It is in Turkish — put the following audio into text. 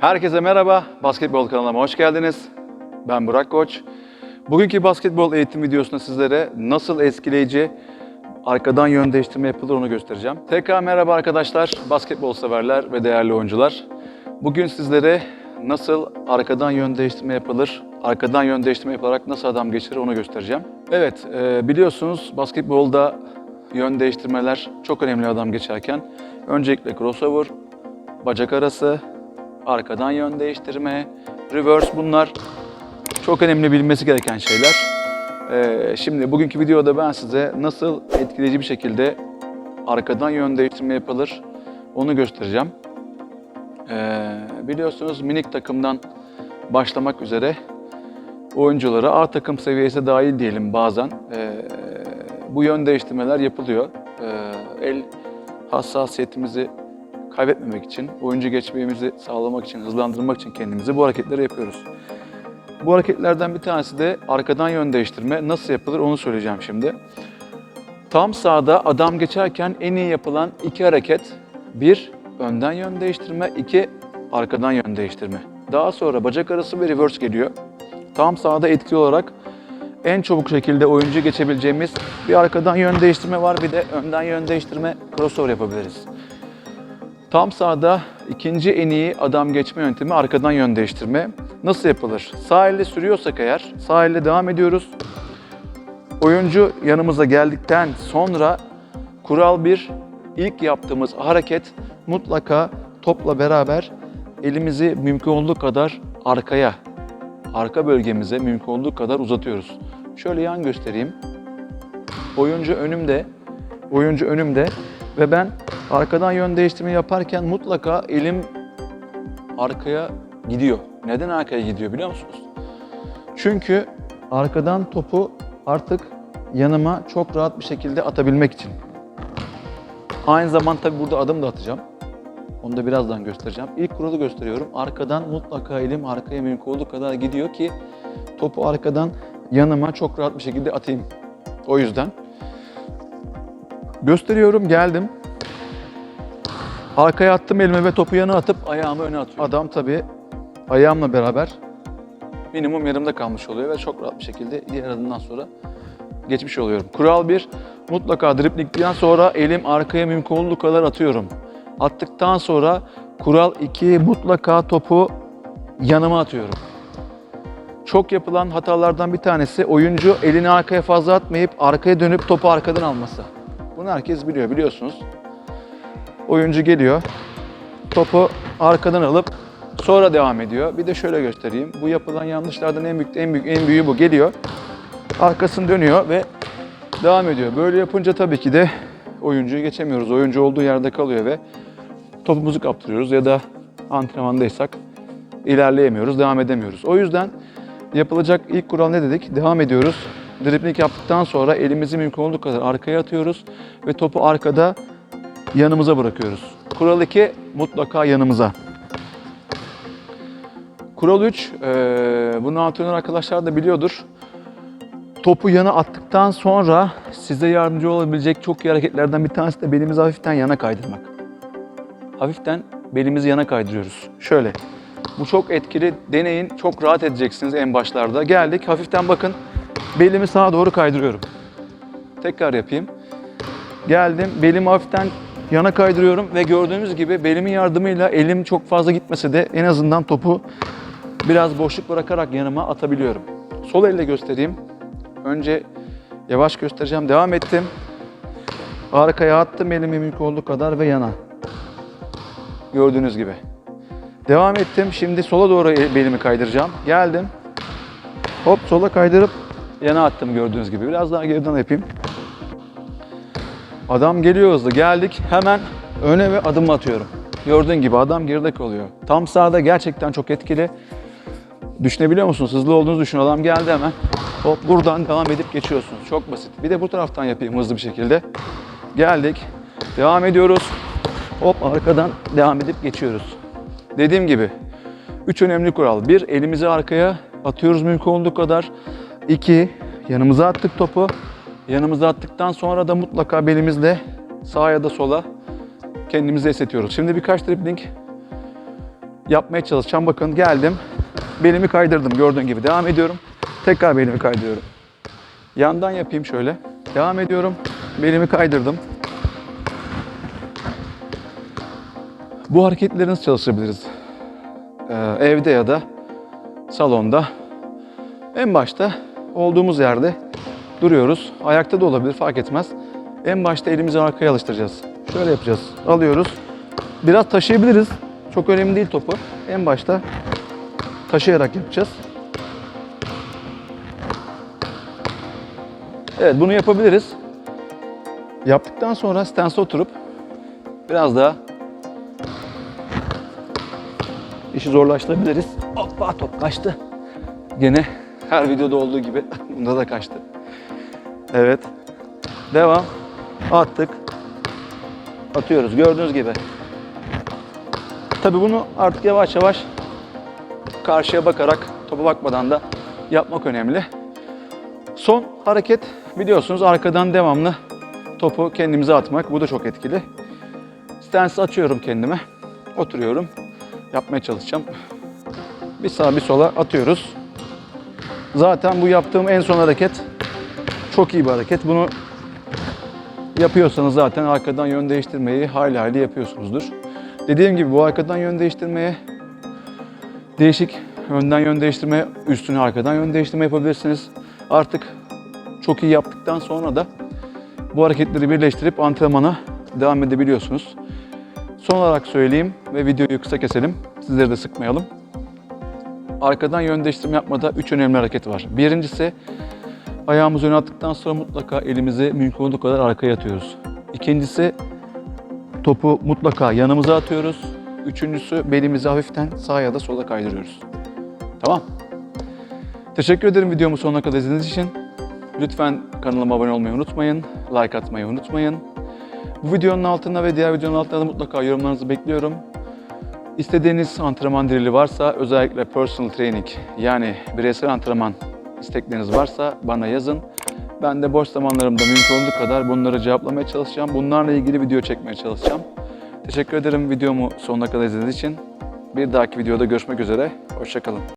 Herkese merhaba, Basketbol kanalıma hoş geldiniz. Ben Burak Koç. Bugünkü basketbol eğitim videosunda sizlere nasıl etkileyici arkadan yön değiştirme yapılır onu göstereceğim. Tekrar merhaba arkadaşlar, basketbol severler ve değerli oyuncular. Bugün sizlere nasıl arkadan yön değiştirme yapılır, arkadan yön değiştirme yapılarak nasıl adam geçirir onu göstereceğim. Evet, e, biliyorsunuz basketbolda yön değiştirmeler çok önemli adam geçerken. Öncelikle crossover, bacak arası, arkadan yön değiştirme, reverse bunlar çok önemli bilmesi gereken şeyler. Ee, şimdi bugünkü videoda ben size nasıl etkileyici bir şekilde arkadan yön değiştirme yapılır onu göstereceğim. Ee, biliyorsunuz minik takımdan başlamak üzere oyunculara A takım seviyesi dahil diyelim bazen ee, bu yön değiştirmeler yapılıyor. Ee, el hassasiyetimizi kaybetmemek için, oyuncu geçmemizi sağlamak için, hızlandırmak için kendimizi bu hareketleri yapıyoruz. Bu hareketlerden bir tanesi de arkadan yön değiştirme. Nasıl yapılır onu söyleyeceğim şimdi. Tam sağda adam geçerken en iyi yapılan iki hareket. Bir, önden yön değiştirme. iki arkadan yön değiştirme. Daha sonra bacak arası ve reverse geliyor. Tam sağda etkili olarak en çabuk şekilde oyuncu geçebileceğimiz bir arkadan yön değiştirme var. Bir de önden yön değiştirme crossover yapabiliriz. Tam sağda ikinci en iyi adam geçme yöntemi arkadan yön değiştirme. Nasıl yapılır? Sağ elle sürüyorsak eğer sağ elle devam ediyoruz. Oyuncu yanımıza geldikten sonra kural bir ilk yaptığımız hareket mutlaka topla beraber elimizi mümkün olduğu kadar arkaya, arka bölgemize mümkün olduğu kadar uzatıyoruz. Şöyle yan göstereyim. Oyuncu önümde, oyuncu önümde ve ben arkadan yön değiştirme yaparken mutlaka elim arkaya gidiyor. Neden arkaya gidiyor biliyor musunuz? Çünkü arkadan topu artık yanıma çok rahat bir şekilde atabilmek için. Aynı zamanda tabii burada adım da atacağım. Onu da birazdan göstereceğim. İlk kuralı gösteriyorum. Arkadan mutlaka elim arkaya mümkün olduğu kadar gidiyor ki topu arkadan yanıma çok rahat bir şekilde atayım. O yüzden gösteriyorum. Geldim. Arkaya attım elime ve topu yana atıp ayağımı öne atıyorum. Adam tabii ayağımla beraber minimum yarımda kalmış oluyor ve çok rahat bir şekilde diğer adımdan sonra geçmiş oluyorum. Kural 1, mutlaka driplingden sonra elim arkaya mümkün olduğu kadar atıyorum. Attıktan sonra kural 2, mutlaka topu yanıma atıyorum. Çok yapılan hatalardan bir tanesi oyuncu elini arkaya fazla atmayıp arkaya dönüp topu arkadan alması. Bunu herkes biliyor biliyorsunuz. Oyuncu geliyor, topu arkadan alıp sonra devam ediyor. Bir de şöyle göstereyim. Bu yapılan yanlışlardan en büyük en büyük en büyüğü bu. Geliyor, arkasını dönüyor ve devam ediyor. Böyle yapınca tabii ki de oyuncuyu geçemiyoruz. Oyuncu olduğu yerde kalıyor ve topumuzu kaptırıyoruz ya da antrenmandaysak ilerleyemiyoruz, devam edemiyoruz. O yüzden yapılacak ilk kural ne dedik? Devam ediyoruz. Dribling yaptıktan sonra elimizi mümkün olduğu kadar arkaya atıyoruz ve topu arkada yanımıza bırakıyoruz. Kural 2 mutlaka yanımıza. Kural 3, eee bunu antrenör arkadaşlar da biliyordur. Topu yana attıktan sonra size yardımcı olabilecek çok iyi hareketlerden bir tanesi de belimizi hafiften yana kaydırmak. Hafiften belimizi yana kaydırıyoruz. Şöyle. Bu çok etkili. Deneyin. Çok rahat edeceksiniz en başlarda. Geldik. Hafiften bakın. Belimi sağa doğru kaydırıyorum. Tekrar yapayım. Geldim. Belimi hafiften yana kaydırıyorum ve gördüğünüz gibi belimin yardımıyla elim çok fazla gitmese de en azından topu biraz boşluk bırakarak yanıma atabiliyorum. Sol elle göstereyim. Önce yavaş göstereceğim. Devam ettim. Arkaya attım elimi mümkün olduğu kadar ve yana. Gördüğünüz gibi. Devam ettim. Şimdi sola doğru el- belimi kaydıracağım. Geldim. Hop sola kaydırıp yana attım gördüğünüz gibi. Biraz daha geriden yapayım. Adam geliyor hızlı. Geldik. Hemen öne ve adım atıyorum. Gördüğün gibi adam geride kalıyor. Tam sağda gerçekten çok etkili. Düşünebiliyor musunuz? Hızlı olduğunuzu düşün. Adam geldi hemen. Hop buradan devam edip geçiyorsunuz. Çok basit. Bir de bu taraftan yapayım hızlı bir şekilde. Geldik. Devam ediyoruz. Hop arkadan devam edip geçiyoruz. Dediğim gibi üç önemli kural. Bir, elimizi arkaya atıyoruz mümkün olduğu kadar. İki, yanımıza attık topu. Yanımıza attıktan sonra da mutlaka belimizle sağa ya da sola kendimizi esnetiyoruz. Şimdi birkaç dribling yapmaya çalışacağım. Bakın geldim. Belimi kaydırdım gördüğün gibi. Devam ediyorum. Tekrar belimi kaydırıyorum. Yandan yapayım şöyle. Devam ediyorum. Belimi kaydırdım. Bu hareketleri nasıl çalışabiliriz? Ee, evde ya da salonda. En başta olduğumuz yerde duruyoruz. Ayakta da olabilir fark etmez. En başta elimizi arkaya alıştıracağız. Şöyle yapacağız. Alıyoruz. Biraz taşıyabiliriz. Çok önemli değil topu. En başta taşıyarak yapacağız. Evet bunu yapabiliriz. Yaptıktan sonra stansa oturup biraz daha işi zorlaştırabiliriz. Hoppa top kaçtı. Gene her videoda olduğu gibi bunda da kaçtı. Evet. Devam. Attık. Atıyoruz gördüğünüz gibi. Tabi bunu artık yavaş yavaş karşıya bakarak topa bakmadan da yapmak önemli. Son hareket biliyorsunuz arkadan devamlı topu kendimize atmak. Bu da çok etkili. Stance açıyorum kendime. Oturuyorum. Yapmaya çalışacağım. Bir sağa bir sola atıyoruz. Zaten bu yaptığım en son hareket çok iyi bir hareket. Bunu yapıyorsanız zaten arkadan yön değiştirmeyi hayli hayli yapıyorsunuzdur. Dediğim gibi bu arkadan yön değiştirmeye değişik önden yön değiştirme, üstüne arkadan yön değiştirme yapabilirsiniz. Artık çok iyi yaptıktan sonra da bu hareketleri birleştirip antrenmana devam edebiliyorsunuz. Son olarak söyleyeyim ve videoyu kısa keselim. Sizleri de sıkmayalım. Arkadan yön değiştirme yapmada üç önemli hareket var. Birincisi ayağımızı öne attıktan sonra mutlaka elimizi mümkün olduğu kadar arkaya atıyoruz. İkincisi topu mutlaka yanımıza atıyoruz. Üçüncüsü belimizi hafiften sağa ya da sola kaydırıyoruz. Tamam. Teşekkür ederim videomu sonuna kadar izlediğiniz için. Lütfen kanalıma abone olmayı unutmayın. Like atmayı unutmayın. Bu videonun altına ve diğer videonun altına da mutlaka yorumlarınızı bekliyorum. İstediğiniz antrenman dirili varsa özellikle personal training yani bireysel antrenman istekleriniz varsa bana yazın. Ben de boş zamanlarımda mümkün olduğu kadar bunları cevaplamaya çalışacağım. Bunlarla ilgili video çekmeye çalışacağım. Teşekkür ederim videomu sonuna kadar izlediğiniz için. Bir dahaki videoda görüşmek üzere. Hoşçakalın.